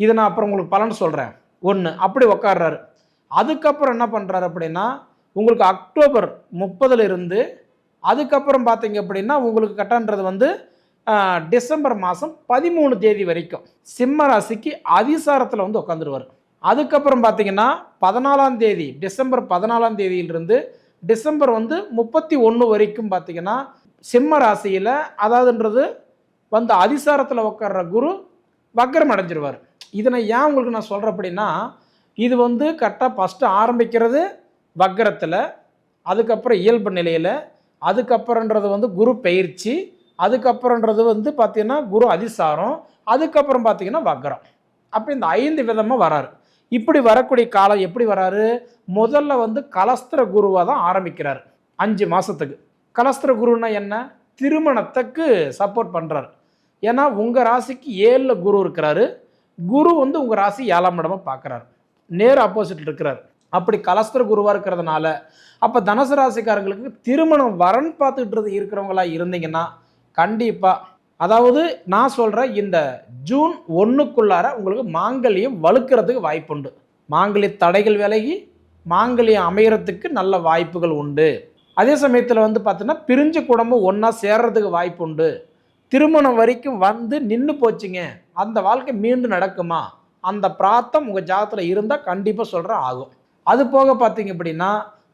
இதை நான் அப்புறம் உங்களுக்கு பலன் சொல்கிறேன் ஒன்று அப்படி உக்காடுறாரு அதுக்கப்புறம் என்ன பண்ணுறாரு அப்படின்னா உங்களுக்கு அக்டோபர் முப்பதுல இருந்து அதுக்கப்புறம் பார்த்தீங்க அப்படின்னா உங்களுக்கு கட்டன்றது வந்து டிசம்பர் மாதம் பதிமூணு தேதி வரைக்கும் சிம்ம ராசிக்கு அதிசாரத்தில் வந்து உட்காந்துருவார் அதுக்கப்புறம் பார்த்தீங்கன்னா பதினாலாம் தேதி டிசம்பர் பதினாலாம் தேதியிலிருந்து டிசம்பர் வந்து முப்பத்தி ஒன்று வரைக்கும் பார்த்தீங்கன்னா சிம்ம ராசியில் அதாவதுன்றது வந்து அதிசாரத்தில் உட்கார்ற குரு வக்கரம் அடைஞ்சிருவார். இதனை ஏன் உங்களுக்கு நான் சொல்கிறேன் அப்படின்னா இது வந்து கரெக்டாக ஃபஸ்ட்டு ஆரம்பிக்கிறது வக்கரத்தில் அதுக்கப்புறம் இயல்பு நிலையில் அதுக்கப்புறன்றது வந்து குரு பயிற்சி அதுக்கப்புறன்றது வந்து பார்த்திங்கன்னா குரு அதிசாரம் அதுக்கப்புறம் பார்த்திங்கன்னா வக்கரம். அப்போ இந்த ஐந்து விதமாக வராரு. இப்படி வரக்கூடிய காலம் எப்படி வராரு? முதல்ல வந்து கலஸ்திர குருவாக தான் ஆரம்பிக்கிறார் அஞ்சு மாதத்துக்கு கலஸ்திர குருன்னா என்ன? திருமணத்துக்கு சப்போர்ட் பண்ணுறாரு ஏன்னா உங்கள் ராசிக்கு ஏழில் குரு இருக்கிறாரு. குரு வந்து உங்கள் ராசி ஏழாம் இடமா பார்க்குறாரு. நேர் ஆப்போசிட்டில் இருக்கிறார். அப்படி கலஸ்தர குருவாக இருக்கிறதுனால அப்போ தனுசு ராசிக்காரங்களுக்கு திருமணம் வரன் பார்த்துக்கிட்டு இருக்கிறவங்களா இருந்தீங்கன்னா கண்டிப்பாக அதாவது நான் சொல்கிறேன் இந்த ஜூன் ஒன்றுக்குள்ளார உங்களுக்கு மாங்கல்யம் வலுக்கிறதுக்கு வாய்ப்புண்டு மாங்கல்ய தடைகள் விலகி மாங்கல்யம் அமையறதுக்கு நல்ல வாய்ப்புகள் உண்டு. அதே சமயத்தில் வந்து பார்த்தீங்கன்னா பிரிஞ்ச குடும்பம் ஒன்றா சேர்றதுக்கு வாய்ப்பு உண்டு. திருமணம் வரைக்கும் வந்து நின்று போச்சுங்க. அந்த வாழ்க்கை மீண்டும் நடக்குமா? அந்த பிராத்தம் உங்கள் ஜாதத்தில் இருந்தால் கண்டிப்பாக சொல்கிறேன் ஆகும். அது போக பார்த்தீங்க அப்படின்னா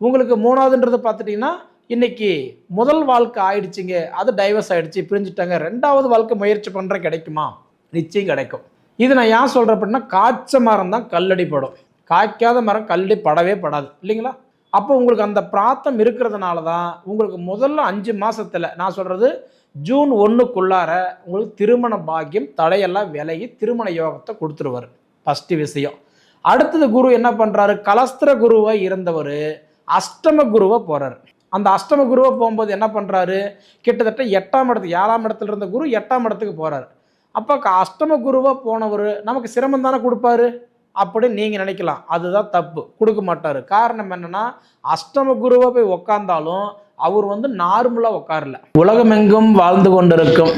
உங்களுக்கு மூணாவதுன்றது பார்த்துட்டிங்கன்னா இன்றைக்கி முதல் வாழ்க்கை ஆயிடுச்சுங்க. அது டைவர்ஸ் ஆகிடுச்சு பிரிஞ்சுட்டாங்க. ரெண்டாவது வாழ்க்கை முயற்சி பண்ணுற கிடைக்குமா? நிச்சயம் கிடைக்கும். இது நான் ஏன் சொல்கிறேன் அப்படின்னா காய்ச்ச மரம் தான் கல்லடி படும். காய்க்காத மரம் கல்லடி படவே படாது. இல்லைங்களா? அப்போ உங்களுக்கு அந்த பிராத்தம் இருக்கிறதுனால தான் உங்களுக்கு முதல்ல அஞ்சு மாதத்தில் நான் சொல்கிறது ஜூன் ஒன்றுக்குள்ளார உங்களுக்கு திருமண பாக்கியம் தடையெல்லாம் விலகி திருமண யோகத்தை கொடுத்துருவார். ஃபஸ்ட்டு விஷயம். அடுத்தது குரு என்ன பண்ணுறாரு கலஸ்திர குருவாக இருந்தவர் அஷ்டம குருவை போகிறார் அந்த அஷ்டம குருவை போகும்போது என்ன பண்ணுறாரு கிட்டத்தட்ட எட்டாம் இடத்துக்கு ஏழாம் இடத்துல இருந்த குரு எட்டாம் இடத்துக்கு போகிறார் அப்போ க- அஷ்டம குருவாக போனவர் நமக்கு சிரமம் தானே கொடுப்பாரு? அப்படின்னு நீங்கள் நினைக்கலாம். அதுதான் தப்பு. கொடுக்க மாட்டார். காரணம் என்னென்னா அஷ்டம குருவாக போய் உக்காந்தாலும் அவர் வந்து நார்மலாக உட்காரல உலகமெங்கும் வாழ்ந்து கொண்டிருக்கும்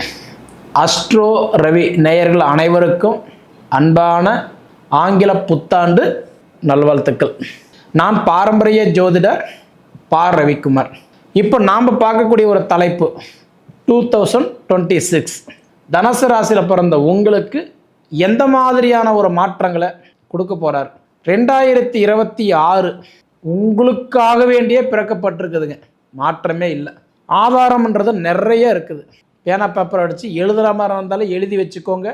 அஸ்ட்ரோ ரவி நேயர்கள் அனைவருக்கும் அன்பான ஆங்கில புத்தாண்டு நல்வாழ்த்துக்கள். நான் பாரம்பரிய ஜோதிடர் பா. ரவிக்குமார். இப்போ நாம் பார்க்கக்கூடிய ஒரு தலைப்பு டூ தௌசண்ட் டுவெண்ட்டி சிக்ஸ் தனுசு ராசியில் பிறந்த உங்களுக்கு எந்த மாதிரியான ஒரு மாற்றங்களை கொடுக்க போகிறார் ரெண்டாயிரத்தி இருபத்தி ஆறு உங்களுக்காக வேண்டியே பிறக்கப்பட்டிருக்குதுங்க. மாற்றமே இல்லை. ஆதாரம்ன்றது நிறைய இருக்குது. பேனா பேப்பர் அடித்து எழுதுகிற மாதிரி இருந்தாலும் எழுதி வச்சுக்கோங்க.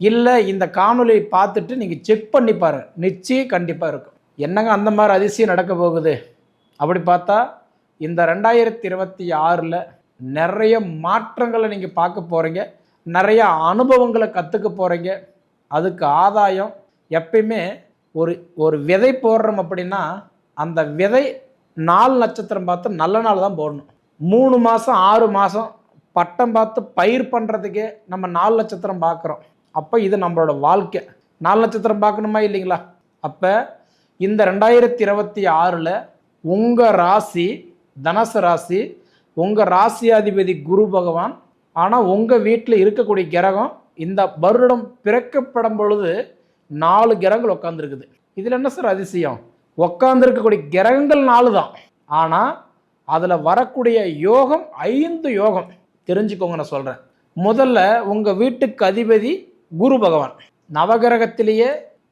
இல்லை இந்த காணொலியை பார்த்துட்டு நீங்கள் செக் பண்ணி பாரு. நிச்சயம் கண்டிப்பாக இருக்கும். என்னங்க அந்த மாதிரி அதிசயம் நடக்க போகுது? அப்படி பார்த்தா இந்த ரெண்டாயிரத்தி இருபத்தி ஆறில் நிறைய மாற்றங்களை நீங்கள் பார்க்க போகிறீங்க நிறைய அனுபவங்களை கற்றுக்க போகிறீங்க அதுக்கு ஆதாயம் எப்பயுமே ஒரு ஒரு விதை போடுறோம் அப்படின்னா அந்த விதை நாலு நட்சத்திரம் பார்த்து நல்ல நாள் தான் போடணும். மூணு மாதம் ஆறு மாதம் பட்டம் பார்த்து பயிர் பண்ணுறதுக்கே நம்ம நாலு நட்சத்திரம் பார்க்குறோம். அப்போ இது நம்மளோட வாழ்க்கை. நாலு நட்சத்திரம் பார்க்கணுமா இல்லைங்களா? அப்போ இந்த ரெண்டாயிரத்தி இருபத்தி ஆறில் உங்கள் ராசி தனசு ராசி உங்கள் ராசியாதிபதி குரு பகவான் ஆனால் உங்கள் வீட்டில் இருக்கக்கூடிய கிரகம் இந்த வருடம் பிறக்கப்படும் பொழுது நாலு கிரகங்கள் உட்காந்துருக்குது இதில் என்ன சார் அதிசயம்? உட்காந்துருக்கக்கூடிய கிரகங்கள் நாலு தான் ஆனால் அதில் வரக்கூடிய யோகம் ஐந்து யோகம். தெரிஞ்சுக்கோங்க நான் சொல்கிறேன் முதல்ல உங்கள் வீட்டுக்கு அதிபதி குரு பகவான். நவகிரகத்திலேயே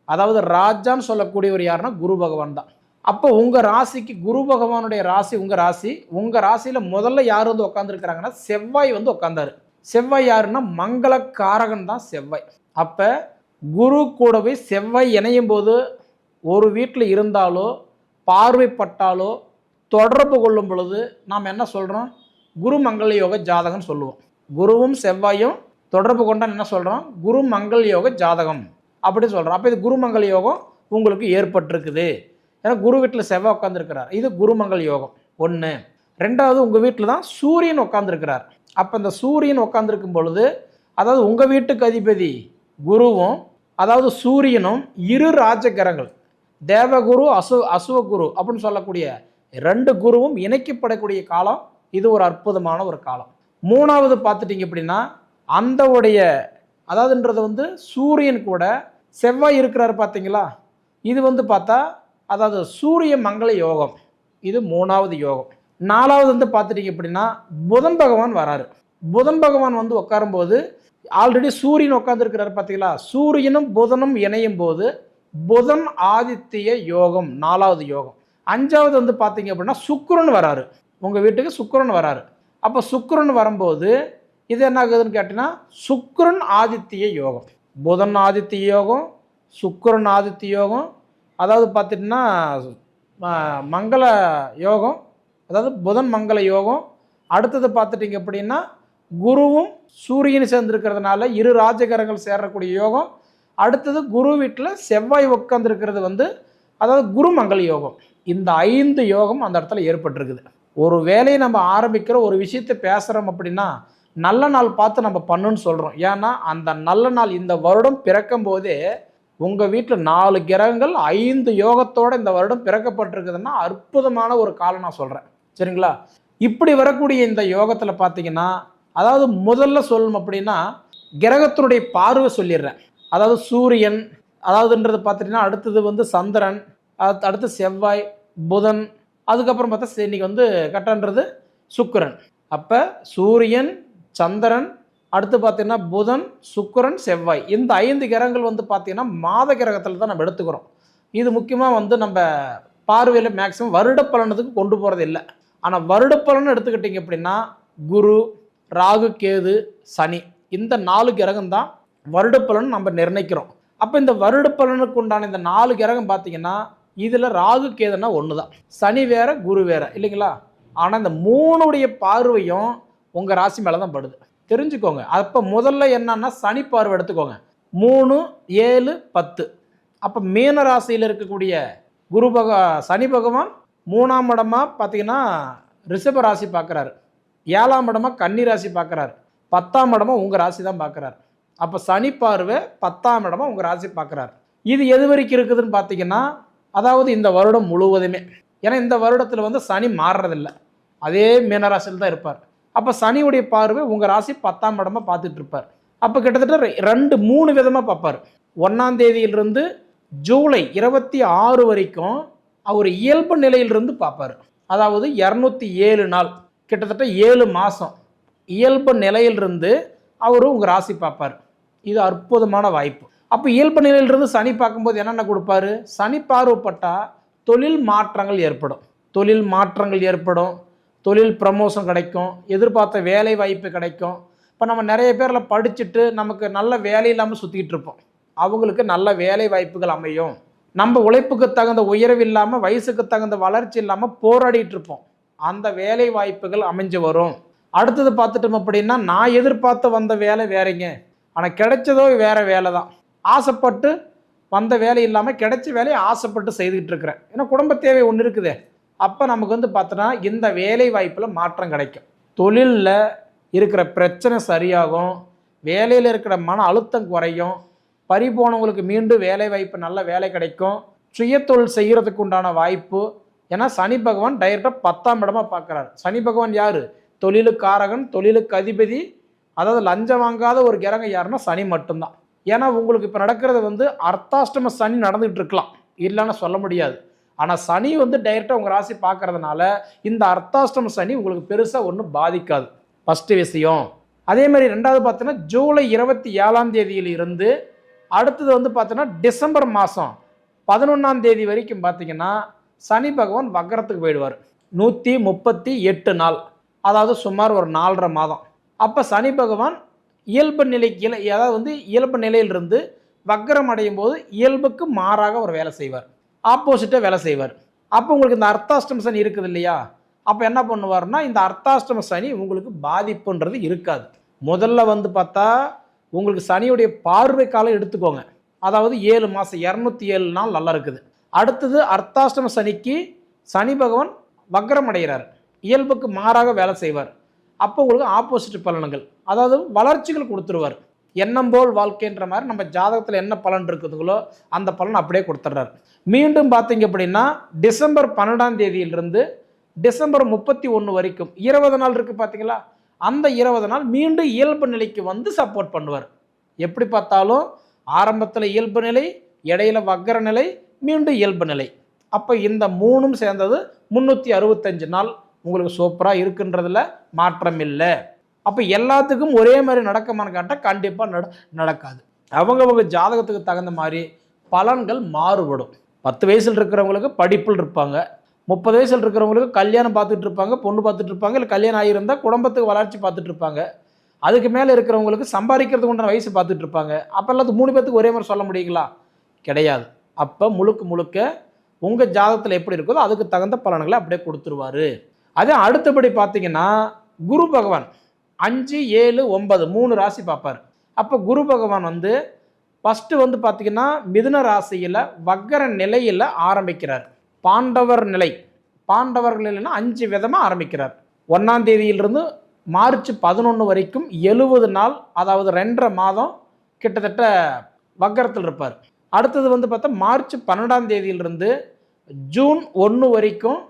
அதாவது ராஜான்னு சொல்லக்கூடியவர் யாருன்னா குரு பகவான் தான். அப்போ உங்கள் ராசிக்கு குரு பகவானுடைய ராசி உங்கள் ராசி உங்கள் ராசியில் முதல்ல யார் வந்து உட்காந்துருக்கிறாங்கன்னா செவ்வாய் வந்து உட்காந்தாரு செவ்வாய் யாருன்னா மங்களக்காரகன் தான் செவ்வாய். அப்போ குரு கூட போய் செவ்வாய் இணையும் போது ஒரு வீட்டில் இருந்தாலோ பார்வைப்பட்டாலோ தொடர்பு கொள்ளும் பொழுது நாம் என்ன சொல்கிறோம் குரு மங்கள யோக ஜாதகம்னு சொல்லுவோம். குருவும் செவ்வாயும் தொடர்பு கொண்டால் என்ன சொல்கிறோம் குரு மங்கள் யோக ஜாதகம் அப்படி சொல்கிறோம் அப்போ இது குருமங்கல் யோகம் உங்களுக்கு ஏற்பட்டிருக்குது. ஏன்னா குரு வீட்டில் செவ்வாய் உட்காந்துருக்கிறார் இது குருமங்கள் யோகம். ஒன்று ரெண்டாவது உங்கள் வீட்டில் தான் சூரியன் உட்காந்துருக்கிறார் அப்போ இந்த சூரியன் உட்காந்துருக்கும் பொழுது அதாவது உங்கள் வீட்டுக்கு அதிபதி குருவும் அதாவது சூரியனும் இரு ராஜகிரகங்கள் தேவகுரு அசு அசுவகுரு அப்படின்னு சொல்லக்கூடிய ரெண்டு குருவும் இணைக்கப்படக்கூடிய காலம். இது ஒரு அற்புதமான ஒரு காலம். மூணாவது பார்த்துட்டிங்க அப்படின்னா அந்த உடைய அதாவதுன்றது வந்து சூரியன் கூட செவ்வாய் இருக்கிறாரு பார்த்தீங்களா? இது வந்து பார்த்தா அதாவது சூரிய மங்கள யோகம். இது மூணாவது யோகம். நாலாவது வந்து பார்த்துட்டிங்க அப்படின்னா புதன் பகவான் வராரு. புதன் பகவான் வந்து உட்காரும்போது ஆல்ரெடி சூரியன் உட்காந்துருக்கிறாரு பார்த்தீங்களா? சூரியனும் புதனும் இணையும் போது புதன் ஆதித்ய யோகம் நாலாவது யோகம். அஞ்சாவது வந்து பார்த்தீங்க அப்படின்னா சுக்கிரன் வராரு. உங்கள் வீட்டுக்கு சுக்கிரன் வராரு. அப்போ சுக்கிரன் வரும்போது இது என்ன ஆகுதுன்னு கேட்டிங்கன்னா சுக்கிரன் ஆதித்ய யோகம். புதன் ஆதித்ய யோகம் சுக்கிரன் ஆதித்ய யோகம் அதாவது பார்த்துட்டிங்கன்னா மங்கள யோகம் அதாவது புதன் மங்கள யோகம். அடுத்தது பார்த்துட்டிங்க அப்படின்னா குருவும் சூரியன் சேர்ந்துருக்கிறதுனால இரு ராஜகரங்கள் சேரக்கூடிய யோகம் அடுத்தது குரு வீட்டில் செவ்வாய் உட்காந்துருக்கிறது வந்து அதாவது குரு மங்கள யோகம். இந்த ஐந்து யோகம் அந்த இடத்துல ஏற்பட்டிருக்குது. ஒரு வேலையை நம்ம ஆரம்பிக்கிற ஒரு விஷயத்தை பேசுகிறோம் அப்படின்னா நல்ல நாள் பார்த்து நம்ம பண்ணுன்னு சொல்கிறோம் ஏன்னா அந்த நல்ல நாள் இந்த வருடம் பிறக்கும் போதே உங்கள் வீட்டில் நாலு கிரகங்கள் ஐந்து யோகத்தோடு இந்த வருடம் பிறக்கப்பட்டிருக்குதுன்னா அற்புதமான ஒரு காலம் நான் சொல்கிறேன் சரிங்களா? இப்படி வரக்கூடிய இந்த யோகத்தில் பார்த்தீங்கன்னா அதாவது முதல்ல சொல்லணும் அப்படின்னா கிரகத்தினுடைய பார்வை சொல்லிடுறேன். அதாவது சூரியன் அதாவதுன்றது பார்த்துட்டிங்கன்னா அடுத்தது வந்து சந்திரன் அடுத்து அடுத்து செவ்வாய் புதன் அதுக்கப்புறம் பார்த்தா இன்னைக்கு வந்து கட்டன்றது சுக்கிரன். அப்போ சூரியன் சந்திரன் அடுத்து பார்த்தீங்கன்னா புதன் சுக்கிரன் செவ்வாய். இந்த ஐந்து கிரகங்கள் வந்து பார்த்திங்கன்னா மாத கிரகத்தில் தான் நம்ம எடுத்துக்கிறோம். இது முக்கியமாக வந்து நம்ம பார்வையில் மேக்ஸிமம் வருட பலனத்துக்கு கொண்டு போகிறது இல்லை. ஆனால் வருட பலன் எடுத்துக்கிட்டிங்க அப்படின்னா குரு ராகு கேது சனி. இந்த நாலு கிரகம் தான் வருட பலன் நம்ம நிர்ணயிக்கிறோம். அப்போ இந்த வருட பலனுக்கு உண்டான இந்த நாலு கிரகம் பார்த்தீங்கன்னா இதில் ராகு கேதுனா ஒன்று தான் சனி வேற குரு வேற இல்லைங்களா? ஆனால் இந்த மூணுடைய பார்வையும் உங்கள் ராசி மேலே தான் படுது. தெரிஞ்சுக்கோங்க. அப்போ முதல்ல என்னன்னா சனி பார்வை எடுத்துக்கோங்க. மூணு ஏழு பத்து. அப்போ மீன ராசியில் இருக்கக்கூடிய குரு பக சனி பகவான் மூணாம் இடமா பார்த்தீங்கன்னா ரிஷப ராசி பார்க்குறாரு ஏழாம் இடமா கன்னி ராசி பார்க்குறாரு பத்தாம் இடமா உங்கள் ராசி தான் பார்க்குறாரு அப்போ சனி பார்வை பத்தாம் இடமா உங்கள் ராசி பார்க்குறாரு. இது எது வரைக்கும் இருக்குதுன்னு பார்த்தீங்கன்னா அதாவது இந்த வருடம் முழுவதுமே. ஏன்னா இந்த வருடத்தில் வந்து சனி மாறுறதில்ல. அதே மீனராசியில் தான் இருப்பார். அப்போ சனியுடைய பார்வை உங்கள் ராசி பத்தாம் இடமா பார்த்துட்டு இருப்பார். அப்போ கிட்டத்தட்ட ரெண்டு மூணு விதமாக பார்ப்பார். ஒன்றாம் தேதியிலிருந்து ஜூலை இருபத்தி ஆறு வரைக்கும் அவர் இயல்பு நிலையிலிருந்து பார்ப்பார். அதாவது இரநூத்தி ஏழு நாள் கிட்டத்தட்ட ஏழு மாதம் இயல்பு நிலையிலிருந்து அவர் உங்கள் ராசி பார்ப்பார். இது அற்புதமான வாய்ப்பு. அப்போ இயல்பு நிலையிலிருந்து சனி பார்க்கும்போது என்னென்ன கொடுப்பாரு? சனி பார்வைப்பட்டால் தொழில் மாற்றங்கள் ஏற்படும். தொழில் மாற்றங்கள் ஏற்படும். தொழில் ப்ரமோஷன் கிடைக்கும். எதிர்பார்த்த வேலை வாய்ப்பு கிடைக்கும். இப்போ நம்ம நிறைய பேரில் படிச்சுட்டு நமக்கு நல்ல வேலை இல்லாமல் சுற்றிக்கிட்டு இருப்போம். அவங்களுக்கு நல்ல வேலை வாய்ப்புகள் அமையும். நம்ம உழைப்புக்கு தகுந்த உயர்வு இல்லாமல் வயசுக்கு தகுந்த வளர்ச்சி இல்லாமல் போராடிட்டு இருப்போம். அந்த வேலை வாய்ப்புகள் அமைஞ்சு வரும். அடுத்தது பார்த்துட்டோம் அப்படின்னா நான் எதிர்பார்த்து வந்த வேலை வேறைங்க. ஆனால் கிடைச்சதோ வேறு வேலை தான் ஆசைப்பட்டு வந்த வேலை இல்லாமல் கிடைச்ச வேலையை ஆசைப்பட்டு செய்துக்கிட்டு இருக்கிறேன். ஏன்னா குடும்ப தேவை ஒன்று இருக்குதே. அப்போ நமக்கு வந்து பார்த்தோன்னா இந்த வேலை வாய்ப்பில் மாற்றம் கிடைக்கும். தொழிலில் இருக்கிற பிரச்சனை சரியாகும். வேலையில் இருக்கிற மன அழுத்தம் குறையும். பறி போனவங்களுக்கு மீண்டும் வேலை வாய்ப்பு நல்ல வேலை கிடைக்கும். சுயத்தொழில் செய்கிறதுக்கு உண்டான வாய்ப்பு. ஏன்னா சனி பகவான் டைரெக்டாக பத்தாம் இடமா பார்க்குறாரு சனி பகவான் யார்? தொழிலுக்காரகன் தொழிலுக்கு அதிபதி அதாவது லஞ்சம் வாங்காத ஒரு கிரகம் யாருன்னா சனி மட்டும்தான். ஏன்னா உங்களுக்கு இப்போ நடக்கிறது வந்து அர்த்தாஷ்டம சனி நடந்துகிட்டு இருக்கலாம் இல்லைன்னு சொல்ல முடியாது. ஆனால் சனி வந்து டைரெக்டாக உங்கள் ராசி பார்க்கறதுனால இந்த அர்த்தாஷ்டம சனி உங்களுக்கு பெருசாக ஒன்றும் பாதிக்காது. ஃபஸ்ட்டு விஷயம். அதே மாதிரி ரெண்டாவது பார்த்தீங்கன்னா ஜூலை இருபத்தி ஏழாம் தேதியில் இருந்து அடுத்தது வந்து பார்த்தோன்னா டிசம்பர் மாதம் பதினொன்றாம் தேதி வரைக்கும் பார்த்தீங்கன்னா சனி பகவான் வக்கரத்துக்கு போயிடுவார். நூற்றி முப்பத்தி எட்டு நாள். அதாவது சுமார் ஒரு நாலரை மாதம். அப்போ சனி பகவான் இயல்பு நிலைக்கு இல அதாவது வந்து இயல்பு நிலையிலிருந்து வக்கரம் அடையும் போது இயல்புக்கு மாறாக ஒரு வேலை செய்வார். ஆப்போசிட்டாக வேலை செய்வார். அப்போ உங்களுக்கு இந்த அர்த்தாஷ்டம சனி இருக்குது இல்லையா? அப்போ என்ன பண்ணுவார்னா இந்த அர்த்தாஷ்டம சனி உங்களுக்கு பாதிப்புன்றது இருக்காது. முதல்ல வந்து பார்த்தா உங்களுக்கு சனியுடைய பார்வை காலம் எடுத்துக்கோங்க. அதாவது ஏழு மாதம் இரநூத்தி ஏழு நாள் நல்லா இருக்குது. அடுத்தது அர்த்தாஷ்டம சனிக்கு சனி பகவான் வக்ரம் அடைகிறார். இயல்புக்கு மாறாக வேலை செய்வார். அப்போ உங்களுக்கு ஆப்போசிட் பலன்கள். அதாவது வளர்ச்சிகள் கொடுத்துருவார். எண்ணம் போல் வாழ்க்கைன்ற மாதிரி நம்ம ஜாதகத்தில் என்ன பலன் இருக்குதுங்களோ அந்த பலன் அப்படியே கொடுத்துட்றாரு மீண்டும் பார்த்தீங்க அப்படின்னா டிசம்பர் பன்னெண்டாம் தேதியிலிருந்து டிசம்பர் முப்பத்தி ஒன்று வரைக்கும் இருபது நாள் இருக்குது பார்த்தீங்களா? அந்த இருபது நாள் மீண்டும் இயல்பு நிலைக்கு வந்து சப்போர்ட் பண்ணுவார். எப்படி பார்த்தாலும் ஆரம்பத்தில் இயல்பு நிலை இடையில வக்கர நிலை மீண்டும் இயல்பு நிலை. அப்போ இந்த மூணும் சேர்ந்தது முந்நூற்றி அறுபத்தஞ்சு நாள் உங்களுக்கு சூப்பராக இருக்குன்றதில் மாற்றம் இல்லை அப்போ எல்லாத்துக்கும் ஒரே மாதிரி நடக்குமான்னு கேட்டால் கண்டிப்பாக நட நடக்காது. அவங்கவுங்க ஜாதகத்துக்கு தகுந்த மாதிரி பலன்கள் மாறுபடும். பத்து வயசில் இருக்கிறவங்களுக்கு படிப்பில் இருப்பாங்க. முப்பது வயசில் இருக்கிறவங்களுக்கு கல்யாணம் பார்த்துட்டு இருப்பாங்க பொண்ணு பார்த்துட்டு இருப்பாங்க இல்லை கல்யாணம் ஆகியிருந்தால் குடும்பத்துக்கு வளர்ச்சி பார்த்துட்டு இருப்பாங்க. அதுக்கு மேலே இருக்கிறவங்களுக்கு சம்பாதிக்கிறதுக்கு உண்டான வயசு பார்த்துட்டு இருப்பாங்க. அப்போ எல்லாத்து மூணு பேத்துக்கு ஒரே மாதிரி சொல்ல முடியுங்களா? கிடையாது. அப்போ முழுக்க முழுக்க உங்கள் ஜாதகத்தில் எப்படி இருக்குதோ அதுக்கு தகுந்த பலன்களை அப்படியே கொடுத்துருவாரு. அதே அடுத்தபடி பார்த்தீங்கன்னா குரு பகவான் அஞ்சு ஏழு ஒன்பது மூணு ராசி பார்ப்பார். அப்போ குரு பகவான் வந்து ஃபஸ்ட்டு வந்து பார்த்தீங்கன்னா மிதுன ராசியில் வக்கர நிலையில் ஆரம்பிக்கிறார். பாண்டவர் நிலை. பாண்டவர்கள் இல்லைன்னா அஞ்சு விதமாக ஆரம்பிக்கிறார். ஒன்றாம் தேதியிலிருந்து மார்ச் பதினொன்று வரைக்கும் எழுபது நாள் அதாவது ரெண்டரை மாதம் கிட்டத்தட்ட வக்கரத்தில் இருப்பார். அடுத்தது வந்து பார்த்தா மார்ச் பன்னெண்டாம் தேதியிலிருந்து ஜூன் ஒன்று வரைக்கும்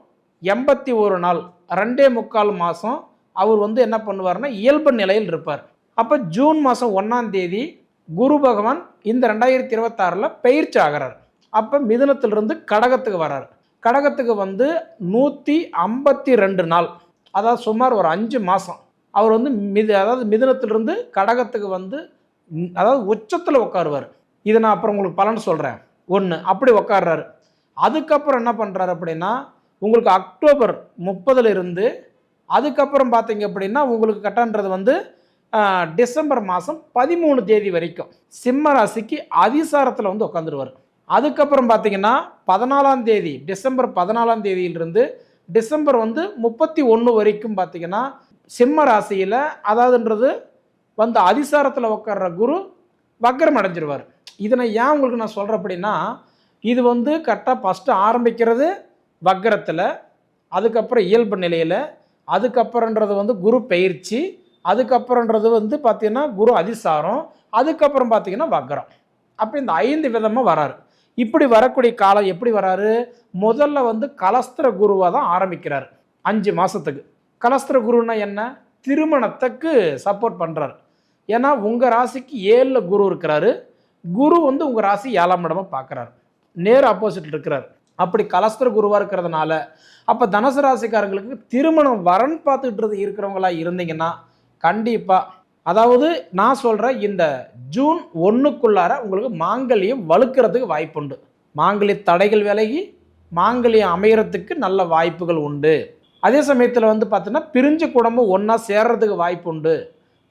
எண்பத்தி ஒரு நாள் ரெண்டே முக்கால் மாதம் அவர் வந்து என்ன பண்ணுவார்னா இயல்பு நிலையில் இருப்பார். அப்போ ஜூன் மாதம் ஒன்றாம் தேதி குரு பகவான் இந்த ரெண்டாயிரத்தி இருபத்தாறில் பயிற்சி ஆகிறார். அப்போ மிதுனத்திலிருந்து கடகத்துக்கு வர்றார் கடகத்துக்கு வந்து நூற்றி ஐம்பத்தி ரெண்டு நாள் அதாவது சுமார் ஒரு அஞ்சு மாதம் அவர் வந்து மிது அதாவது மிதுனத்திலிருந்து கடகத்துக்கு வந்து அதாவது உச்சத்தில் உட்காருவார். இதை நான் அப்புறம் உங்களுக்கு பலன் சொல்கிறேன் ஒன்று அப்படி உட்காடுறாரு அதுக்கப்புறம் என்ன பண்ணுறாரு அப்படின்னா உங்களுக்கு அக்டோபர் முப்பதுல இருந்து அதுக்கப்புறம் பார்த்தீங்க அப்படின்னா உங்களுக்கு கட்டன்றது வந்து டிசம்பர் மாதம் பதிமூணு தேதி வரைக்கும் சிம்ம ராசிக்கு அதிசாரத்தில் வந்து உட்காந்துருவார் அதுக்கப்புறம் பார்த்தீங்கன்னா பதினாலாம் தேதி டிசம்பர் பதினாலாம் தேதியிலிருந்து டிசம்பர் வந்து முப்பத்தி ஒன்று வரைக்கும் பார்த்தீங்கன்னா சிம்ம ராசியில் அதாவதுன்றது வந்து அதிசாரத்தில் உட்கார்ற குரு வக்கரம் அடைஞ்சிருவார். இதனை ஏன் உங்களுக்கு நான் சொல்கிறேன் அப்படின்னா இது வந்து கரெக்டாக ஃபஸ்ட்டு ஆரம்பிக்கிறது வக்கரத்தில் அதுக்கப்புறம் இயல்பு நிலையில் அதுக்கப்புறன்றது வந்து குரு பயிற்சி அதுக்கப்புறன்றது வந்து பார்த்திங்கன்னா குரு அதிசாரம் அதுக்கப்புறம் பார்த்திங்கன்னா வக்கரம். அப்போ இந்த ஐந்து விதமாக வராரு. இப்படி வரக்கூடிய காலம் எப்படி வராரு? முதல்ல வந்து கலஸ்திர குருவாக தான் ஆரம்பிக்கிறார் அஞ்சு மாதத்துக்கு கலஸ்திர குருன்னா என்ன? திருமணத்துக்கு சப்போர்ட் பண்ணுறாரு ஏன்னா உங்கள் ராசிக்கு ஏழில் குரு இருக்கிறாரு. குரு வந்து உங்கள் ராசி ஏழாம் இடமாக பார்க்குறாரு நேர் ஆப்போசிட்டில் இருக்கிறார். அப்படி கலஸ்திர குருவாக இருக்கிறதுனால அப்போ தனுசு ராசிக்காரங்களுக்கு திருமணம் வரன் பார்த்துட்டு இருக்கிறவங்களா இருந்தீங்கன்னா கண்டிப்பாக அதாவது நான் சொல்கிறேன் இந்த ஜூன் ஒன்றுக்குள்ளார உங்களுக்கு மாங்கல்யம் வலுக்கிறதுக்கு வாய்ப்புண்டு. மாங்கல்ய தடைகள் விலகி மாங்கல்யம் அமையறதுக்கு நல்ல வாய்ப்புகள் உண்டு. அதே சமயத்தில் வந்து பார்த்தீங்கன்னா பிரிஞ்ச குடும்பம் ஒன்றா சேர்றதுக்கு வாய்ப்பு உண்டு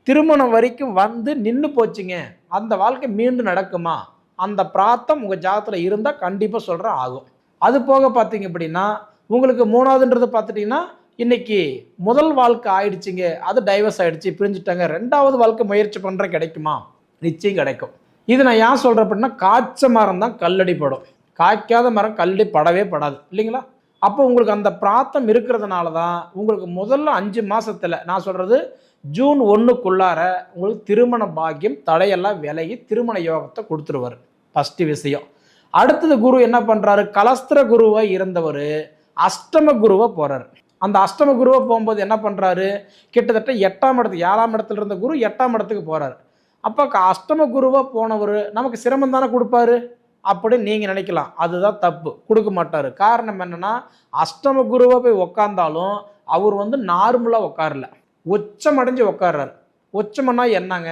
திருமணம் வரைக்கும் வந்து நின்று போச்சுங்க. அந்த வாழ்க்கை மீண்டும் நடக்குமா? அந்த பிராத்தம் உங்கள் ஜாதத்தில் இருந்தால் கண்டிப்பாக சொல்கிறேன் ஆகும். அது போக பார்த்தீங்க அப்படின்னா உங்களுக்கு மூணாவதுன்றது பார்த்துட்டிங்கன்னா இன்னைக்கு முதல் வாழ்க்கை ஆயிடுச்சுங்க. அது டைவர்ஸ் ஆயிடுச்சு பிரிஞ்சுட்டாங்க. ரெண்டாவது வாழ்க்கை முயற்சி பண்ணுற கிடைக்குமா? நிச்சயம் கிடைக்கும். இது நான் ஏன் சொல்கிறேன் அப்படின்னா காய்ச்ச மரம் தான் கல்லடி படும். காய்க்காத மரம் கல்லடி படவே படாது. இல்லைங்களா? அப்போ உங்களுக்கு அந்த பிராத்தம் இருக்கிறதுனால தான் உங்களுக்கு முதல்ல அஞ்சு மாதத்தில் நான் சொல்கிறது ஜூன் ஒன்றுக்குள்ளார உங்களுக்கு திருமண பாக்கியம் தடையெல்லாம் விலகி திருமண யோகத்தை கொடுத்துருவார். ஃபஸ்ட்டு விஷயம். அடுத்தது குரு என்ன பண்ணுறாரு கலஸ்திர குருவாக இருந்தவர் அஷ்டம குருவாக போகிறார் அந்த அஷ்டம குருவை போகும்போது என்ன பண்ணுறாரு கிட்டத்தட்ட எட்டாம் இடத்துக்கு ஏழாம் இடத்துல இருந்த குரு எட்டாம் இடத்துக்கு போகிறார் அப்போ க- அஷ்டம குருவாக போனவர் நமக்கு சிரமம் தானே கொடுப்பாரு? அப்படின்னு நீங்கள் நினைக்கலாம். அதுதான் தப்பு. கொடுக்க மாட்டார். காரணம் என்னென்னா அஷ்டம குருவாக போய் உக்காந்தாலும் அவர் வந்து நார்மலாக உட்காரல உச்சம் அடைஞ்சு உட்கார்றாரு உச்சம்னா என்னங்க?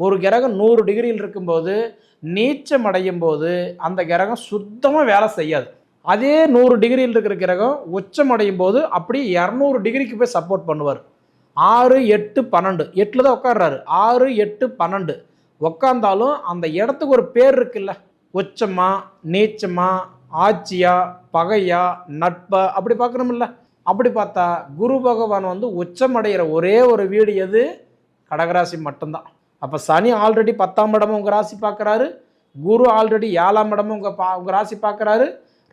ஒரு கிரகம் நூறு டிகிரியில் இருக்கும்போது நீச்சம் அடையும் போது அந்த கிரகம் சுத்தமாக வேலை செய்யாது. அதே நூறு டிகிரியில் இருக்கிற கிரகம் உச்சம் அடையும் போது அப்படியே இரநூறு டிகிரிக்கு போய் சப்போர்ட் பண்ணுவார். ஆறு எட்டு பன்னெண்டு. எட்டில் தான் உட்காடுறாரு ஆறு எட்டு பன்னெண்டு. உக்காந்தாலும் அந்த இடத்துக்கு ஒரு பேர் இருக்குல்ல. உச்சமா நீச்சமா ஆட்சியா பகையா நட்பா அப்படி பார்க்குறோமில்ல அப்படி பார்த்தா குரு பகவான் வந்து உச்சமடைகிற ஒரே ஒரு வீடு எது? கடகராசி மட்டும்தான். அப்போ சனி ஆல்ரெடி பத்தாம் இடமும் உங்கள் ராசி பார்க்குறாரு. குரு ஆல்ரெடி ஏழாம் இடமும் உங்கள் பா உங்கள் ராசி பார்க்குறாரு.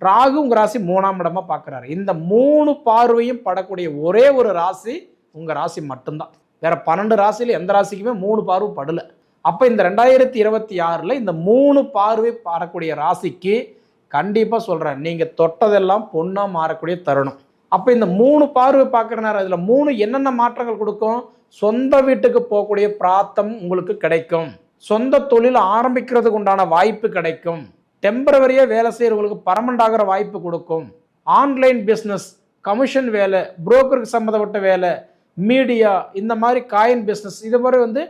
ராகு உங்கள் ராசி மூணாம் இடமா பார்க்குறாரு. இந்த மூணு பார்வையும் படக்கூடிய ஒரே ஒரு ராசி உங்கள் ராசி மட்டும்தான். வேற பன்னெண்டு ராசியில் எந்த ராசிக்குமே மூணு பார்வை படலை. அப்போ இந்த ரெண்டாயிரத்தி இருபத்தி ஆறில் இந்த மூணு பார்வை பாரக்கூடிய ராசிக்கு கண்டிப்பாக சொல்கிறேன் நீங்கள் தொட்டதெல்லாம் பொண்ணாக மாறக்கூடிய தருணம். அப்போ இந்த மூணு பார்வை பார்க்குற நேரம் இதில் மூணு என்னென்ன மாற்றங்கள் கொடுக்கும்? சொந்த வீட்டுக்கு போகக்கூடிய பிராத்தம் உங்களுக்கு கிடைக்கும். சொந்த தொழில் ஆரம்பிக்கிறதுக்கு உண்டான வாய்ப்பு கிடைக்கும். டெம்பரவரியாக வேலை செய்கிறவங்களுக்கு பர்மனண்ட் ஆகிற வாய்ப்பு கொடுக்கும். ஆன்லைன் பிஸ்னஸ் கமிஷன் வேலை புரோக்கருக்கு சம்மந்தப்பட்ட வேலை மீடியா இந்த மாதிரி காயின் பிஸ்னஸ் இது மாதிரி வந்து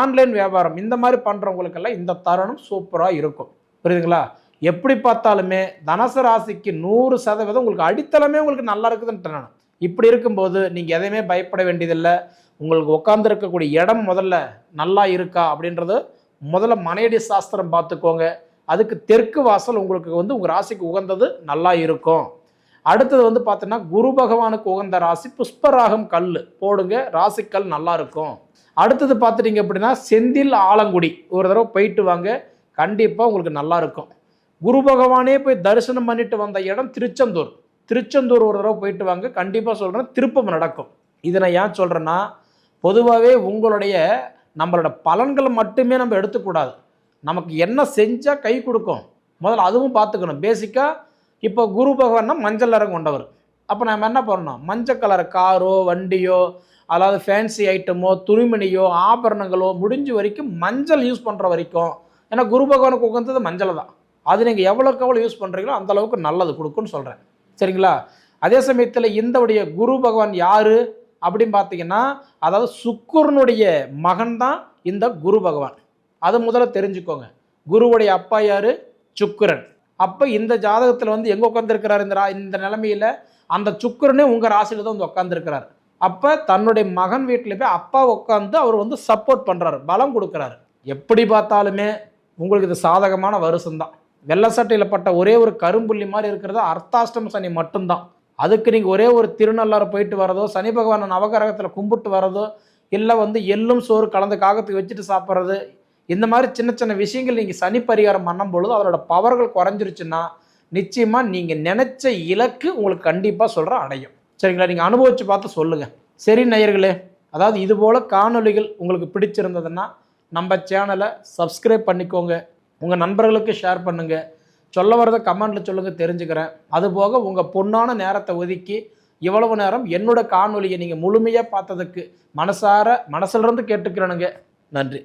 ஆன்லைன் வியாபாரம் இந்த மாதிரி பண்ணுறவங்களுக்கெல்லாம் இந்த தருணம் சூப்பராக இருக்கும். புரியுதுங்களா? எப்படி பார்த்தாலுமே தனசு ராசிக்கு நூறு சதவீதம் உங்களுக்கு அடித்தளமே உங்களுக்கு நல்லா இருக்குதுன்ட்டு நான். இப்படி இருக்கும்போது நீங்கள் எதையுமே பயப்பட வேண்டியதில்லை. உங்களுக்கு உட்காந்துருக்கக்கூடிய இடம் முதல்ல நல்லா இருக்கா அப்படின்றது முதல்ல மனையடி சாஸ்திரம் பார்த்துக்கோங்க. அதுக்கு தெற்கு வாசல் உங்களுக்கு வந்து உங்கள் ராசிக்கு உகந்தது நல்லா இருக்கும். அடுத்தது வந்து பார்த்தோன்னா குரு பகவானுக்கு உகந்த ராசி புஷ்பராகம் கல் போடுங்க ராசிக்கல் நல்லா இருக்கும். அடுத்தது பார்த்துட்டீங்க அப்படின்னா செந்தில் ஆலங்குடி. ஒரு தடவை போயிட்டு வாங்க கண்டிப்பாக உங்களுக்கு நல்லா இருக்கும். குரு பகவானே போய் தரிசனம் பண்ணிட்டு வந்த இடம் திருச்செந்தூர். திருச்செந்தூர் ஒரு தடவை போயிட்டு வாங்க கண்டிப்பாக சொல்கிறேன் திருப்பம் நடக்கும். இதை நான் ஏன் சொல்கிறேன்னா பொதுவாகவே உங்களுடைய நம்மளோட பலன்களை மட்டுமே நம்ம எடுத்துக்கூடாது. நமக்கு என்ன செஞ்சால் கை கொடுக்கும். முதல்ல அதுவும் பார்த்துக்கணும். பேசிக்காக இப்போ குரு பகவான்னா மஞ்சள் நிறம் கொண்டவர். அப்போ நம்ம என்ன பண்ணணும்? மஞ்சள் கலர் காரோ வண்டியோ அதாவது ஃபேன்சி ஐட்டமோ துணிமணியோ ஆபரணங்களோ முடிஞ்ச வரைக்கும் மஞ்சள் யூஸ் பண்ணுற வரைக்கும். ஏன்னா குரு பகவானுக்கு உகந்தது மஞ்சள் தான். அது நீங்கள் எவ்வளோக்கு எவ்வளோ யூஸ் பண்ணுறீங்களோ அந்தளவுக்கு நல்லது கொடுக்குன்னு சொல்கிறேன் சரிங்களா? அதே சமயத்தில் இந்த உடைய குரு பகவான் யார்? அப்படின்னு பார்த்தீங்கன்னா அதாவது சுக்குரனுடைய மகன் தான் இந்த குரு பகவான். அதை முதல்ல தெரிஞ்சுக்கோங்க. குருவுடைய அப்பா யார்? சுக்கிரன். அப்போ இந்த ஜாதகத்தில் வந்து எங்கே உட்காந்துருக்கிறார் இந்த ரா இந்த நிலமையில்? அந்த சுக்குரனே உங்கள் ராசியில் தான் வந்து உட்காந்துருக்கிறார் அப்போ தன்னுடைய மகன் வீட்டில் போய் அப்பா உட்காந்து அவர் வந்து சப்போர்ட் பண்ணுறாரு பலம் கொடுக்குறாரு. எப்படி பார்த்தாலுமே உங்களுக்கு இது சாதகமான வருஷம்தான். வெள்ளை சட்டையில் பட்ட ஒரே ஒரு கரும்புள்ளி மாதிரி இருக்கிறது அர்த்தாஷ்டம சனி மட்டும்தான். அதுக்கு நீங்கள் ஒரே ஒரு திருநள்ளாறு போயிட்டு வரதோ சனி பகவானை நவகிரகத்தில் கும்பிட்டு வரதோ இல்லை வந்து எள்ளும் சோறு கலந்து காகத்துக்கு வச்சுட்டு சாப்பிட்றது இந்த மாதிரி சின்ன சின்ன விஷயங்கள் நீங்கள் சனி பரிகாரம் பண்ணும் பொழுது அதோட பவர்கள் குறைஞ்சிருச்சுன்னா நிச்சயமாக நீங்கள் நினச்ச இலக்கு உங்களுக்கு கண்டிப்பாக சொல்கிற அடையும். சரிங்களா? நீங்கள் அனுபவித்து பார்த்து சொல்லுங்கள் சரி நேயர்களே அதாவது இது போல் காணொளிகள் உங்களுக்கு பிடிச்சிருந்ததுன்னா நம்ம சேனலை சப்ஸ்கிரைப் பண்ணிக்கோங்க. உங்கள் நண்பர்களுக்கு ஷேர் பண்ணுங்கள் சொல்ல வரதை கமெண்ட்டில் சொல்லுங்கள் தெரிஞ்சுக்கிறேன். அதுபோக உங்கள் பொண்ணான நேரத்தை ஒதுக்கி இவ்வளவு நேரம் என்னோட காணொலியை நீங்கள் முழுமையாக பார்த்ததுக்கு மனசார மனசுலேருந்து கேட்டுக்கிறேனுங்க. நன்றி.